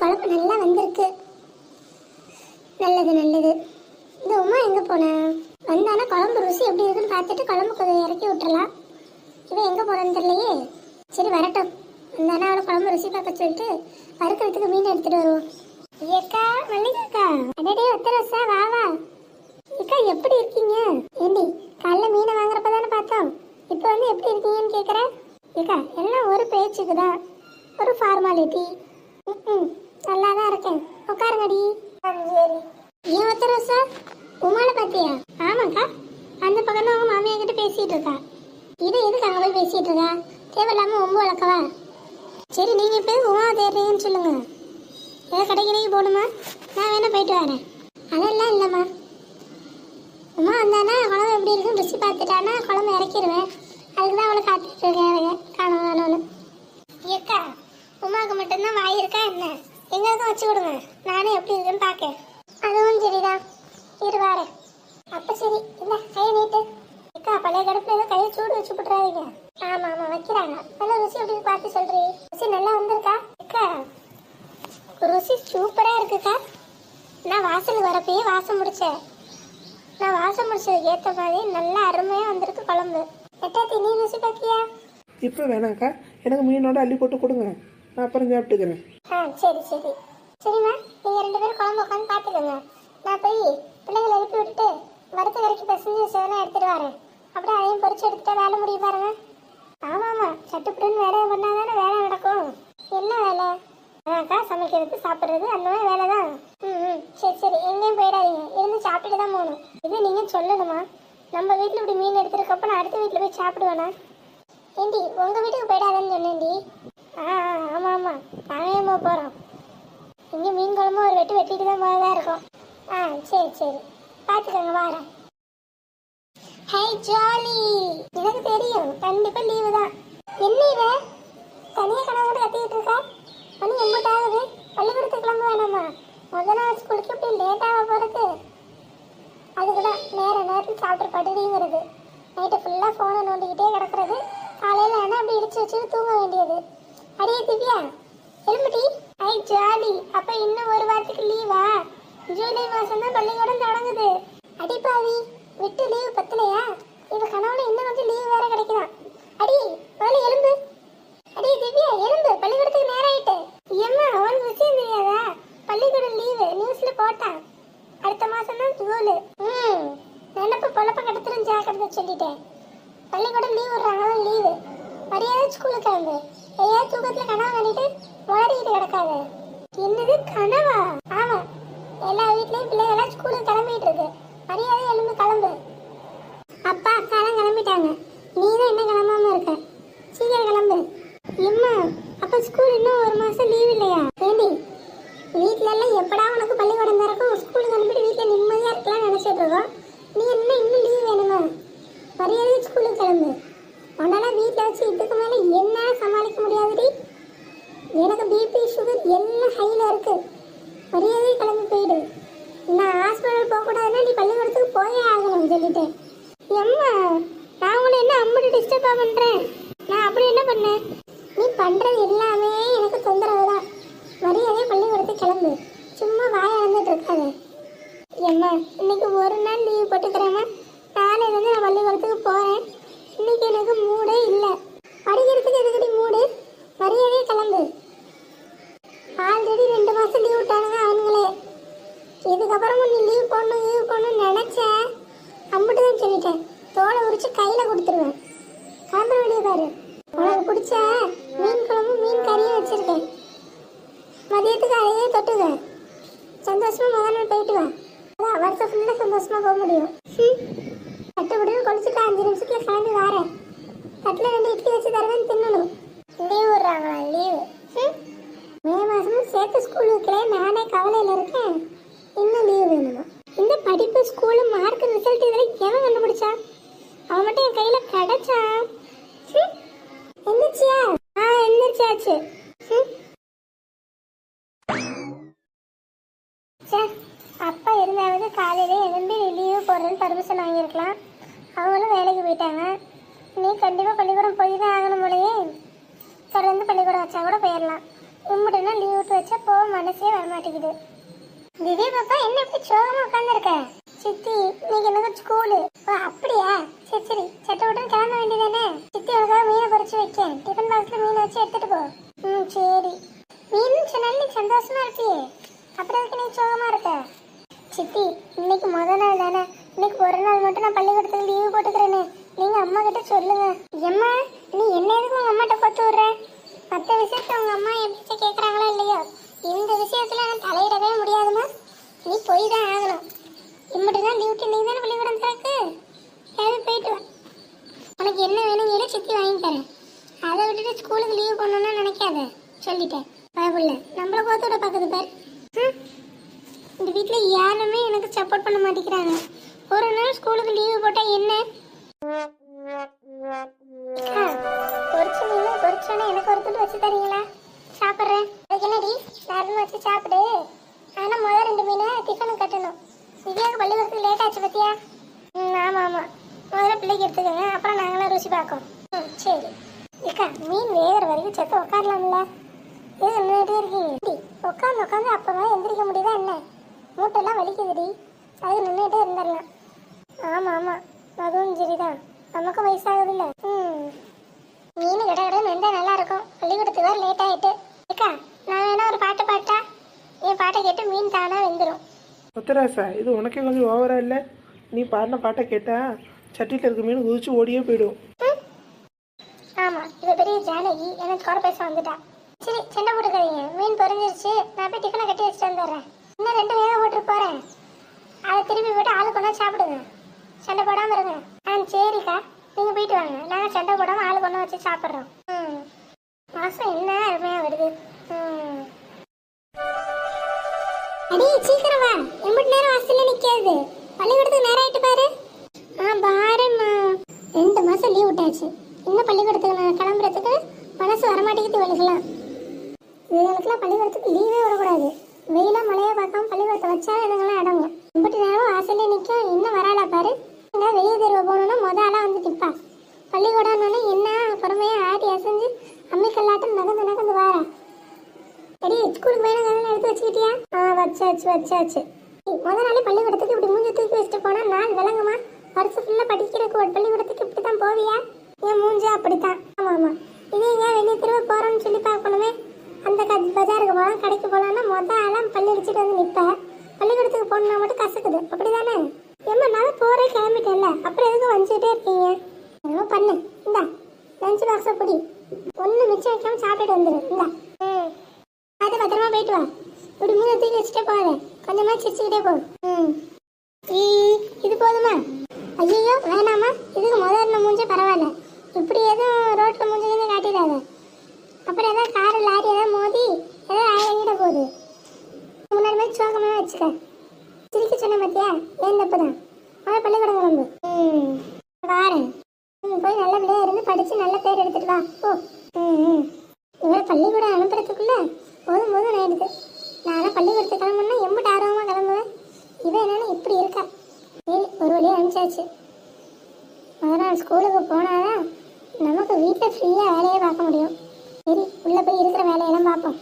குழம்பு நல்லா வந்திருக்கு. நல்லது நல்லது. இந்த உமா எங்கே போனேன் வந்தானா குழம்பு ருசி எப்படி இருக்குன்னு பார்த்துட்டு குழம்பு கொஞ்சம் இறக்கி விட்டுறலாம். இவன் எங்கே போகிறேன்னு தெரியலையே. சரி வரட்டும். வந்தானா அவளை குழம்பு ருசி பார்க்க சொல்லிட்டு வறுக்கிறதுக்கு மீன் எடுத்துட்டு வருவோம். ஏக்கா மல்லிகாக்கா. அடடே ஒத்தரசா வா வா. ஏக்கா எப்படி இருக்கீங்க? ஏண்டி காலைல மீனை வாங்குறப்ப தானே பார்த்தோம். இப்போ வந்து எப்படி இருக்கீங்கன்னு கேட்குறேன் ஏக்கா எல்லாம் ஒரு பேச்சுக்கு தான் ஒரு ஃபார்மாலிட்டி ம் நல்லா தான் இருக்கேன். உட்காருங்கடி. ஏன் ஒருத்தர் சார் உமால பாத்தியா ஆமாக்கா. அந்த பக்கம் தான் மாமியா கிட்ட பேசிட்டு இருக்கா. இது எதுக்கு அங்க போய் பேசிட்டு இருக்கா? தேவையில்லாம ஒம்பு வளர்க்கவா? சரி நீங்க போய் உமா தேடுறீங்கன்னு சொல்லுங்க. ஏதோ கடைக்கு போகணுமா? நான் வேணா போயிட்டு வரேன். அதெல்லாம் இல்லைம்மா. உமா வந்தானா குழம்பு எப்படி இருக்குன்னு ருசி பார்த்துட்டானா குழம்பு இறக்கிடுவேன் அதுக்கு தான் அவளை காத்துட்டு இருக்கேன் காணும் காணும்னு. ஏக்கா உமாவுக்கு மட்டும்தான் வாய் இருக்கா என்ன? எங்களுக்கும் வச்சு கொடுங்க. நானே எப்படி இருக்குன்னு பார்க்கேன். அதுவும் சரிதான். இருவாரு வாரேன் சரி இல்லை கையை நீட்டு. அக்கா பழைய கடுப்பில் ஏதோ கையை சூடு வச்சு விட்றாதீங்க ஆமாம் ஆமாம் வைக்கிறாங்க. நல்ல ருசி அப்படின்னு பார்த்து சொல்கிறீ ருசி நல்லா வந்திருக்கா? அக்கா ருசி சூப்பராக இருக்குக்கா. நான் வாசலுக்கு வரப்பயே வாசம் முடிச்சேன். நான் வாசம் முடிச்சதுக்கு ஏற்ற மாதிரி நல்லா அருமையாக வந்திருக்கு குழம்பு. எட்டாத்தி நீ ருசி பார்த்தியா இப்போ வேணாங்க்கா எனக்கு மீனோட அள்ளி போட்டு கொடுங்க. நான் அப்புறம் சாப்பிட்டுக்கிறேன். ஆ சரி சரி. சரிம்மா நீங்கள் ரெண்டு பேரும் குழம்பு உட்காந்து பார்த்துக்கோங்க நான் போய் பிள்ளைங்களை எழுப்பி விட்டுட்டு வறுத்த வரைக்கும் பசங்க சேவலாம் எடுத்துட்டு வரேன். அப்படியே அதையும் பொறிச்சு எடுத்துட்டா வேலை முடியும் பாருங்க. ஆமாம் ஆமாம் சட்டுப்புட்டுன்னு வேலை பண்ணால் தானே வேலை நடக்கும். என்ன வேலை? அக்கா சமைக்கிறது சாப்பிட்றது அந்த மாதிரி வேலை தான். ம் ம். சரி சரி. எங்கேயும் போயிடாதீங்க. இருந்து சாப்பிட்டுட்டு தான் போகணும். இது நீங்கள் சொல்லணுமா? நம்ம வீட்டில் இப்படி மீன் எடுத்துருக்கப்போ நான் அடுத்த வீட்டில் போய் சாப்பிடுவேண்ணா ஏண்டி உங்கள் வீட்டுக்கு போயிடாதேன்னு சொன்னேன்டி. ஆ ஆ, ஆமா ஆமா. நானே போக போறோம். இங்க மீன் குழம்பு ஒரு வெட்டு வெட்டிட்டு தான் போறதா இருக்கும். ஆ சரி சரி. பாத்துக்கோங்க வாரம். Hey jolly. எனக்கு தெரியும். கண்டிப்பா லீவு தான். என்ன இவ? தனியா கனவு கத்திக்கிட்டு இருக்கா? மணி எம்பிட்டு ஆகுது பள்ளிக்கூடத்துக்கு கிளம்ப வேணாமா? முத நாள் ஸ்கூலுக்கு இப்படி லேட் ஆக போறது? அதுக்கு தான் நேர நேரத்தில் சாப்பிட்டு படுறீங்கிறது. நைட்டு ஃபுல்லாக ஃபோனை நோண்டிக்கிட்டே கிடக்கிறது. காலையில் ஆனால் அப்படி இடிச்சு வச்சு தூங்க வேண்டியது. அடியே திவ்யா எலும்புட்டி ஐ ஜாலி. அப்போ இன்னும் ஒரு வாரத்துக்கு லீவா ஜூலை மாதம் தான் பள்ளிக்கூடம் தொடங்குது. அடிப்பாவி விட்டு லீவு பத்தலையா? இவ கனவுல இன்னும் கொஞ்சம் லீவ் வேற கிடைக்குதான். அடி முதல்ல எலும்பு அடி திவ்யா எலும்பு பள்ளிக்கூடத்துக்கு நேரம் ஆயிட்டு ஏம்மா அவனுக்கு விஷயம் தெரியாதா பள்ளிக்கூடம் லீவு நியூஸ்ல போட்டான் அடுத்த மாசம் தான் ஸ்கூலு ம் நினப்பு பொழப்ப கடத்துறேன் ஜாக்கிரதை சொல்லிட்டேன் பள்ளிக்கூடம் லீவ் விடுறாங்க லீவு மரியாதை ஸ்கூலுக்கு கிளம்பு தூக்கத்துல கனவு கண்டிட்டு முளறிக்கிட்டு கிடக்காது. என்னது கனவா? ஆமா. எல்லா வீட்லயும் பிள்ளைகளாம் ஸ்கூலுக்கு கிளம்பிட்டு இருக்கு. மரியாதை எழுந்து கிளம்பு. அப்பா அக்காலாம் கிளம்பிட்டாங்க. நீ தான் என்ன கிளம்பாம இருக்க. சீக்கிரம் கிளம்பு. எம்மா அப்ப ஸ்கூல் இன்னும் ஒரு மாசம் லீவ் இல்லையா ஏண்டி வீட்ல எல்லாம் எப்படா உனக்கு பள்ளிக்கூடம் திறக்கும் ஸ்கூலுக்கு அனுப்பிட்டு வீட்ல நிம்மதியா இருக்கலாம்னு நினைச்சிட்டு இருக்கோம் நீ என்ன இன்னும் லீவ் வேணுமா மரியாதை ஸ்கூலுக்கு கிளம்பு உன்னால வீட்ல வச்சு இதுக்கு மேல என்ன சமாளிக்க முடியாதுடி எனக்கு பிபி சுகர் எல்லாம் ஹைல இருக்கு மரியாதை கிளம்பி போயிடு நான் ஹாஸ்பிட்டல் போக கூடாதுன்னா நீ பள்ளிக்கூடத்துக்கு சொல்லிட்டேன். எம்மா நான் உன்னை என்ன அம்மட்டு டிஸ்டர்பா பண்றேன்? நான் அப்படி என்ன பண்ணேன்? நீ பண்றது எல்லாமே எனக்கு தொந்தரவு தான் மரியாதை பள்ளிக்கூடத்துக்கு கிளம்பு. சும்மா வாய வந்துட்டு இருக்காது. எம்மா இன்னைக்கு ஒரு நாள் லீவ் போட்டுக்கிறேம்மா. நாளையில இருந்து நான் பள்ளிக்கூடத்துக்கு போறேன். இன்னைக்கு எனக்கு மூடே இல்லை. படிக்கிறதுக்கு எதுக்கடி மூடு? மரியாதையே கிளம்பு. ஆல்ரெடி ரெண்டு மாசம் லீவ் விட்டானுங்க அவனுங்களே. இதுக்கப்புறமும் நீ லீவ் போடணும் லீவ் போடணும்னு நினைச்சேன் அம்பிட்டு தான் சொல்லிட்டேன். தோலை உரிச்சு கையில கொடுத்துருவேன். கிளம்ப வெளியே பாரு. உனக்கு பிடிச்ச மீன் குழம்பு மீன் கறியும் வச்சிருக்கேன். மதியத்துக்கு அதையே தொட்டுக்க. சந்தோஷமா முதல் நாள் போயிட்டு வா. அதான் வருஷம் ஃபுல்லாக சந்தோஷமா போக முடியும். கட்டுப்படியும் குளிச்சுட்டு அஞ்சு நிமிஷத்துல கிளம்பி வரேன். தட்டில் ரெண்டு இட்லி வச்சு தருவேன் தின்னணும். லீவ் விடுறாங்களா லீவு மே மாதமும் சேர்த்து ஸ்கூல் வைக்கல நானே கவலையில் இருக்கேன். இன்னும் லீவு வேணுமா? இந்த படிப்பு ஸ்கூலு மார்க் ரிசல்ட் இதெல்லாம் எவன் கண்டுபிடிச்சா? அவன் மட்டும் என் கையில கிடைச்சா? ஹம். எந்திரிச்சியா? ஆ எந்திரிச்சாச்சு. ச்சே, அப்பா இருந்தாவது காலையில எழும்பி லீவு போடுறதுன்னு பர்மிஷன் வாங்கியிருக்கலாம். அவங்களும் வேலைக்கு போயிட்டாங்க. நீ கண்டிப்பாக பள்ளிக்கூடம் போய் தான் ஆகணும் போலயே. தொடர்ந்து பள்ளிக்கூடம் வச்சா கூட போயிடலாம் கும்பிட்டுனா லீவ் விட்டு வச்சா போக மனசே வர மாட்டேங்குது பாப்பா என்ன இப்படி சோகமா உட்காந்துருக்க சித்தி இன்னைக்கு எனக்கு ஸ்கூலு ஓ அப்படியா? சரி சரி. சட்டை விட்டு கிளம்ப வேண்டியதானே சித்தி உனக்காக மீனை பொரிச்சு வைக்கேன். டிஃபன் பாக்ஸ்ல மீனை வச்சு எடுத்துட்டு போ. ம் சரி. மீன் சொன்னாலும் நீ சந்தோஷமா இருப்பியே. அப்புறம் அதுக்கு நீ சோகமா இருக்க? சித்தி இன்னைக்கு முத நாள் தானே. இன்னைக்கு ஒரு நாள் மட்டும் நான் பள்ளிக்கூடத்துக்கு லீவு போட்டுக்கிறேன்னு நீங்க அம்மா கிட்ட சொல்லுங்க. எம்மா நீ என்ன எதுக்கு உங்க அம்மாட்ட பார்த்து விடுற? மற்ற விஷயத்த உங்க அம்மா எப்படி கேட்குறாங்களோ இல்லையோ? இந்த விஷயத்துல நான் தலையிடவே முடியாதுமா நீ போய் தான் ஆகணும். இம்மட்டு தான் டியூட்டி நீ தானே பள்ளிக்கூடம் திறக்கு கிளம்பி போயிட்டு வா. உனக்கு என்ன வேணும் கேளு சித்தி வாங்கி தரேன். அதை விட்டுட்டு ஸ்கூலுக்கு லீவ் பண்ணணும்னு நினைக்காத. சொல்லிட்டேன். பயப்புள்ள நம்மள கோத்து விட பார்க்குது பாரு. ம். இந்த வீட்டில் யாருமே எனக்கு சப்போர்ட் பண்ண மாட்டேங்கிறாங்க. ஒரு நாள் ஸ்கூலுக்கு லீவு போட்டால் என்ன? அக்கா, பொரிச்ச எனக்கு ஒரு வச்சு தரீங்களா? சாப்பிட்றேன். அதுக்கு என்னடி? நேரம் வச்சு சாப்பிடு. ஆனால் முதல் ரெண்டு மீனை டிஃபனுக்கு கட்டணும். திவ்யாவுக்கு பள்ளிக்கூடத்துக்கு லேட் ஆச்சு பத்தியா? ம் ஆமாம் ஆமாம் முதல்ல பிள்ளைக்கு எடுத்துக்கோங்க. அப்புறம் நாங்களாம் ருசி பார்க்கோம். ம் சரி. இக்கா மீன் வேகிற வரைக்கும் செத்து உட்காரலாம்ல. ஏன் நின்றுட்டே இருக்கீங்க டி, உட்காந்து உட்காந்து அப்பமா எந்திரிக்க முடியுதா என்ன? மூட்டெல்லாம் வலிக்குதுடி. அது நின்றுட்டே இருந்துடலாம். ஆமாம் ஆமாம் அதுவும் சரிதான். நமக்கும் வயசாகுதுல்ல. ம். மீன் கடை கடை வந்தால் நல்லாயிருக்கும் பள்ளிக்கூடத்துக்கு வர லேட் ஆயிட்டு. அக்கா நான் வேணா ஒரு பாட்டு பாட்டா என் பாட்டை கேட்டு மீன் தானா வெந்துடும் முத்தராசா இது உனக்கே கொஞ்சம் ஓவரா இல்லை? நீ பாடின பாட்டை கேட்டா சட்டியில் இருக்க மீன் குதிச்சு ஓடியே போயிடும். ஆமா இது பெரிய ஜானகி எனக்கு கூட பேச வந்துட்டா. சரி சண்டை போட்டுக்காதீங்க. மீன் பொரிஞ்சிருச்சு. நான் போய் டிஃபனை கட்டி வச்சுட்டு வந்துடுறேன். இன்னும் ரெண்டு வேக போட்டு போறேன். அதை திருப்பி போட்டு ஆளு கொண்டா சாப்பிடுங்க. சண்டை போடாம இருங்க. ஆ சரிக்கா. நீங்க போயிட்டு வாங்க. நாங்க சண்டை போடாம ஆளு கொண்டு வச்சு சாப்பிட்றோம். ம். மாசம் என்ன அருமையா வருது. அடே சீக்கிரம் வா. எம்பிட்டு நேரம் வாசல்ல நிக்காது. பள்ளிக்கூடத்துக்கு நேரம் ஆயிட்டு பாரு. ஆ பாரும்மா. ரெண்டு மாசம் லீவ் விட்டாச்சு. இன்னும் பள்ளிக்கூடத்துக்கு நான் கிளம்புறதுக்கு மனசு வரமாட்டேங்குது இவளுக்கெல்லாம். இவங்களுக்குலாம் பள்ளிக்கூடத்துக்கு லீவே வரக்கூடாது வெயிலாக மழையா பார்க்காம பள்ளிக்கூடத்தை வச்சா இதுங்களாம் அடங்கும். எம்பிட்டு நேரம் வாசல்ல நிற்கும் இன்னும் வராளா பாரு. எங்க வெளியே தேர்வு போகணுன்னா மொதல் ஆளாக வந்து நிற்பா பள்ளிக்கூடம்னு என்ன பொறுமையாக ஆட்டி அசைஞ்சு அம்மிக்கல்லாட்டம் நகர்ந்து நகர்ந்து வாரா. சரி ஸ்கூலுக்கு போய் நான் எடுத்து வச்சுக்கிட்டியா? வச்சாச்சு வச்சாச்சு. ஏய், முத நாளே பள்ளிக்கூடத்துக்கு இப்படி மூஞ்சி தூக்கி வச்சுட்டு போனா நாள் விளங்குமா? வருஷம் ஃபுல்லா படிக்கிறதுக்கு ஒரு பள்ளிக்கூடத்துக்கு இப்படி தான் போவியா? என் மூஞ்சி அப்படித்தான். ஆமா ஆமா. இதே ஏன் வெளியே திரும்ப போறோம்னு சொல்லி பார்க்கணுமே? அந்த க பஜாருக்கு போகலாம் கடைக்கு போகலாம்னா மொத்த ஆளாம் பள்ளி அடிச்சுட்டு வந்து நிற்ப பள்ளிக்கூடத்துக்கு போகணுன்னா மட்டும் கசக்குது. அப்படிதானே? ஏம்மா நான் போறேன் கிளம்பிட்டேன்ல. அப்புறம் எதுக்கு வந்துட்டே இருக்கீங்க? என்னமோ பண்ணு. இந்தா லஞ்ச் பாக்ஸை பிடி. ஒன்று மிச்சம் வைக்காம சாப்பிட்டுட்டு வந்துடு இந்தா. அது பத்திரமா போயிட்டு வா. இப்படி மூணு தூக்கி வச்சுட்டே போகாத. கொஞ்சமா சிரிச்சுக்கிட்டே போ. ம். இது போதுமா? ஐயோ வேணாமா? இதுக்கு முதல்ல மூஞ்சே பரவாயில்ல. இப்படி எதுவும் ரோட்டில் மூஞ்சே காட்டிடாத. அப்புறம் ஏதாவது கார் லாரி ஏதாவது மோதி ஏதாவது ஆயிட போகுது. முன்னாடி மாதிரி சோகமாக வச்சுக்க. சிரிக்க சொன்ன பார்த்தியா ஏன் தப்பு தான் அவன் பள்ளிக்கூடம் கிளம்பு ம் வாரேன் ம் போய் நல்ல பிள்ளையா இருந்து படிச்சு நல்ல பேர் எடுத்துட்டு வா ஓ ம் ம் இவரை பள்ளிக்கூடம் அனுப்புறதுக்குள்ள போதும் போதும் ஆயிடுது நானும் கிளம்புனா எம்பிட்டு ஆர்வமாக கிளம்புவேன் இவன் என்னன்னு இப்படி இருக்கா. சரி ஒரு வழியாக அனுப்பிச்சாச்சு. முதல் நாள் ஸ்கூலுக்கு போனாதான் நமக்கு வீட்டில் ஃப்ரீயாக வேலையை பார்க்க முடியும். சரி உள்ளே போய் இருக்கிற வேலையெல்லாம் பார்ப்போம்.